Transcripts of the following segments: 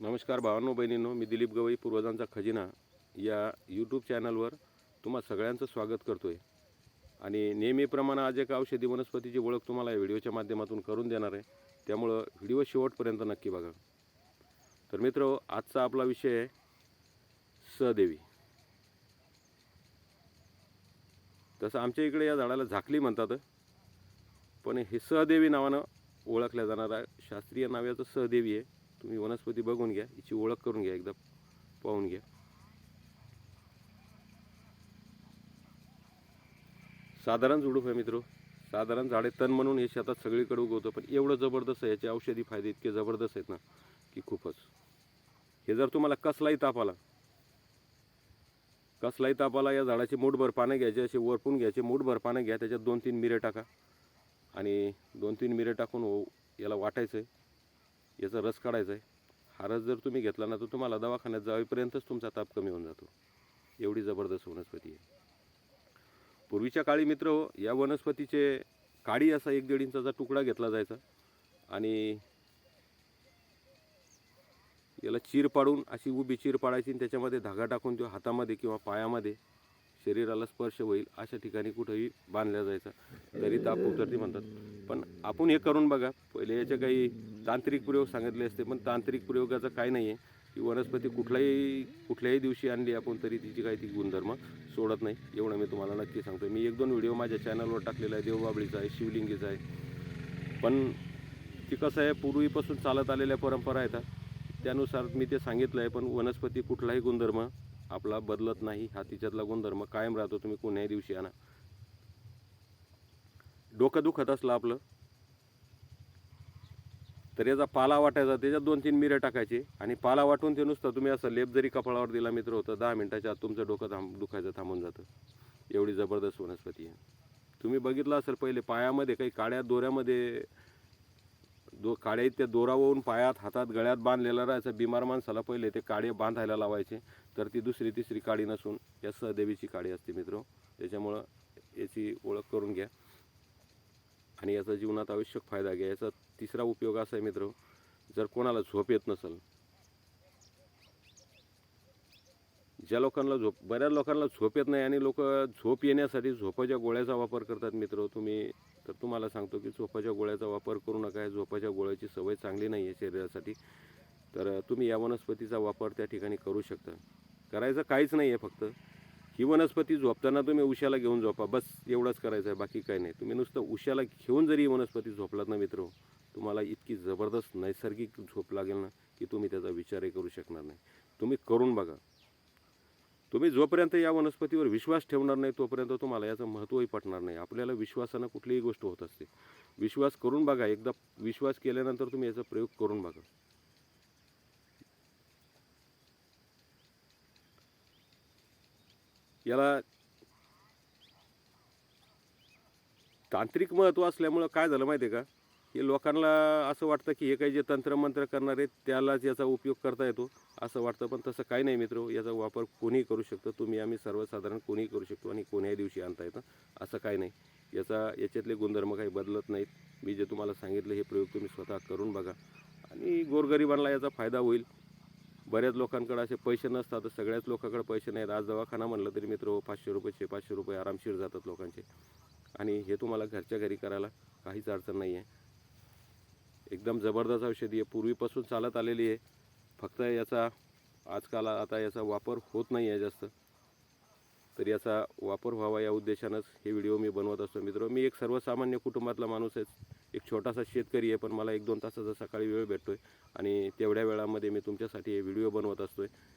नमस्कार भावांनो बहिणींनो मी दिलीप गवई पूर्वजांचा खजिना या यूट्यूब चॅनलवर तुम्हा सगळ्यांचं स्वागत करतो आहे आणि नेहमीप्रमाणे आज एका औषधी वनस्पतीची ओळख तुम्हाला या व्हिडिओच्या माध्यमातून करून देणार आहे. त्यामुळं व्हिडिओ शेवटपर्यंत नक्की बघा. तर मित्र आजचा आपला विषय आहे सहदेवी. तसं आमच्या इकडे या झाडाला झाकली म्हणतात. पण हे सहदेवी नावानं ओळखल्या जाणारा शास्त्रीय नाव याचं सहदेवी आहे. तुम्ही वनस्पती बघून घ्या हिची ओळख करून घ्या एकदा पाहून घ्या. साधारण झुडूप आहे मित्र. साधारण झाडे तण म्हणून हे शेतात सगळीकडे उगवतं पण एवढं जबरदस्त आहे याचे औषधी फायदे इतके जबरदस्त आहेत ना की खूपच. हे जर तुम्हाला कसलाही ताप आला कसलाही ताप आला या झाडाचे मूठभर पानं घ्यायचे असे वरपून घ्यायचे मूठभर पानं घ्या त्याच्यात दोन तीन मिरे टाका. आणि दोन तीन मिरे टाकून ओ- याला वाटायचं आहे याचा रस काढायचा आहे. हा रस जर तुम्ही घेतला ना तर तुम्हाला दवाखान्यात जावेपर्यंतच तुमचा ताप कमी होऊन जातो. एवढी जबरदस्त वनस्पती आहे. पूर्वीच्या काळी मित्र हो या वनस्पतीचे काडी असा एक दीड इंचाचा तुकडा घेतला जायचा आणि याला चीर पाडून अशी उभी चीर पाडायची आणि त्याच्यामध्ये धागा टाकून तो हातामध्ये किंवा पायामध्ये शरीराला स्पर्श होईल अशा ठिकाणी कुठंही बांधल्या जायचा. तरी ताप उतरते म्हणतात. पण आपण हे करून बघा पहिले याच्या काही तांत्रिक प्रयोग सांगितले असते पण तांत्रिक प्रयोगाचं काय नाही आहे की वनस्पती कुठल्याही कुठल्याही दिवशी आणली आपण तरी तिची काही ती गुणधर्म सोडत नाही. एवढं मी तुम्हाला नक्की सांगतो मी एक दोन व्हिडिओ माझ्या चॅनलवर टाकलेला आहे देवबाबळीचा आहे शिवलिंगीचा आहे. पण ती कसं आहे पूर्वीपासून चालत आलेल्या परंपरा आहेत त्यानुसार मी ते सांगितलं आहे पण वनस्पती कुठलाही गुणधर्म आपला बदलत नाही हा तिच्यातला गुणधर्म कायम राहतो तुम्ही कोण्याही दिवशी आणा. डोकं दुखत असलं आपलं तर याचा पाला वाटायचा त्याच्यात दोन तीन मिरे टाकायचे आणि पाला वाटून ते नुसतं तुम्ही असं लेप जरी कपाळावर दिला मित्र होतं दहा मिनिटाच्या आत तुमचं डोकं थांब दुखायचं थांबून जातं. एवढी जबरदस्त वनस्पती आहे. तुम्ही बघितलं असेल पहिले पायामध्ये काही काळ्या दोऱ्यामध्ये दो काळे त्या दोरावरून पायात हातात गळ्यात बांधलेला राहायचं बिमार माणसाला पहिले ते काळे बांधायला लावायचे. तर ती दुसरी तिसरी काडी नसून या सहदेवीची काळी असते मित्र. त्याच्यामुळं याची ओळख करून घ्या. आणि याचा जीवनात आवश्यक फायदा घ्या. याचा तिसरा उपयोग असा आहे मित्र जर कोणाला झोप येत नसेल ज्या लोकांना झोप बऱ्याच लोकांना झोप येत नाही आणि लोक झोप येण्यासाठी झोपाच्या गोळ्याचा वापर करतात मित्र तुम्ही तर तुम्हाला सांगतो की झोपाच्या गोळ्याचा वापर करू नका झोपाच्या गोळ्याची सवय चांगली नाही आहे शरीरासाठी. तर तुम्ही या वनस्पतीचा वापर त्या ठिकाणी करू शकता. करायचं काहीच नाही आहे फक्त. ही वनस्पती झोपताना तुम्ही उशाला घेऊन झोपा. बस एवढंच करायचं आहे बाकी काही नाही. तुम्ही नुसतं उशाला घेऊन जरी ही वनस्पती झोपलात ना मित्र तुम्हाला इतकी जबरदस्त नैसर्गिक झोप लागेल ना की तुम्ही त्याचा विचारही करू शकणार नाही. तुम्ही करून बघा. तुम्ही जोपर्यंत या वनस्पतीवर विश्वास ठेवणार नाही तोपर्यंत तुम्हाला याचं महत्त्वही पटणार नाही. आपल्याला विश्वासानं कुठलीही गोष्ट होत असते. विश्वास करून बघा. एकदा विश्वास केल्यानंतर तुम्ही याचा प्रयोग करून बघा. याला तांत्रिक महत्त्व असल्यामुळं काय झालं माहिती आहे का? हे लोकांना असं वाटतं की हे काही जे तंत्रमंत्र करणार आहेत त्यालाच याचा उपयोग करता येतो. असं वाटतं पण तसं काही नाही मित्र. याचा वापर कोणीही करू शकतो. तुम्ही आम्ही सर्वसाधारण कोणीही करू शकतो आणि कोण्याही दिवशी आणता येतं. असं काही नाही. याचा याच्यातले गुणधर्म काही बदलत नाहीत. मी जे तुम्हाला सांगितलं हे प्रयोग तुम्ही स्वतः करून बघा. आणि गोरगरिबांना याचा फायदा होईल. बऱ्याच लोकांकडे असे पैसे नसतात. सगळ्याच लोकांकडे पैसे नाहीत. आज दवाखाना म्हणलं तरी मित्र हो, पाचशे रुपये पाचशे रुपये आरामशीर जातात लोकांचे. आणि हे तुम्हाला घरच्या घरी करायला काहीच अडचण नाही आहे. एकदम जबरदस्त औषधी आहे. पूर्वीपासून चालत आलेली आहे. फक्त याचा आजकाल आता याचा वापर होत नाही आहे जास्त. तर याचा वापर व्हावा या उद्देशानंच हे व्हिडिओ मी बनवत असतो मित्र मी एक सर्वसामान्य कुटुंबातला माणूस आहे एक छोटासा शेतकरी आहे पण मला एक दोन तासाचा सकाळी वेळ भेटतो आहे आणि तेवढ्या वेळामध्ये मी तुमच्यासाठी हे व्हिडिओ बनवत असतो आहे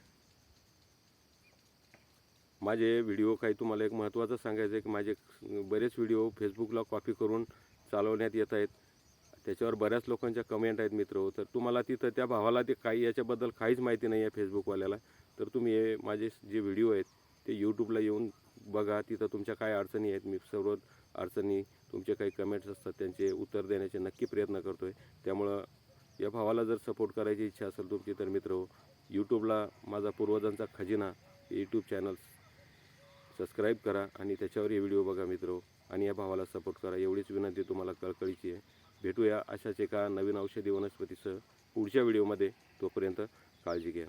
माझे व्हिडिओ काही तुम्हाला एक महत्त्वाचं सांगायचं आहे की माझे बरेच व्हिडिओ फेसबुकला कॉपी करून चालवण्यात येत आहेत. त्याच्यावर बऱ्याच लोकांच्या कमेंट आहेत मित्र. तर तुम्हाला तिथं त्या भावाला ते काही याच्याबद्दल काहीच माहिती नाही आहे फेसबुकवाल्याला तर तुम्ही हे माझे जे व्हिडिओ आहेत ते यूट्यूबला येऊन बघा. तिथं तुमच्या काय अडचणी आहेत मी सर्व अडचणी तुमचे काही कमेंट्स असतात त्यांचे उत्तर देण्याचे नक्की प्रयत्न करतो आहे त्यामुळं या भावाला जर सपोर्ट करायची इच्छा असेल तुमची तर मित्र यूट्यूबला माझा पूर्वजांचा खजिना यूट्यूब चॅनल सबस्क्राईब करा आणि त्याच्यावर हे व्हिडिओ बघा मित्र. आणि या भावाला सपोर्ट करा. एवढीच विनंती तुम्हाला कळकळीची आहे. भेटूया अशाच एका नवीन औषधी वनस्पतीसह पुढच्या व्हिडिओमध्ये. तोपर्यंत काळजी घ्या.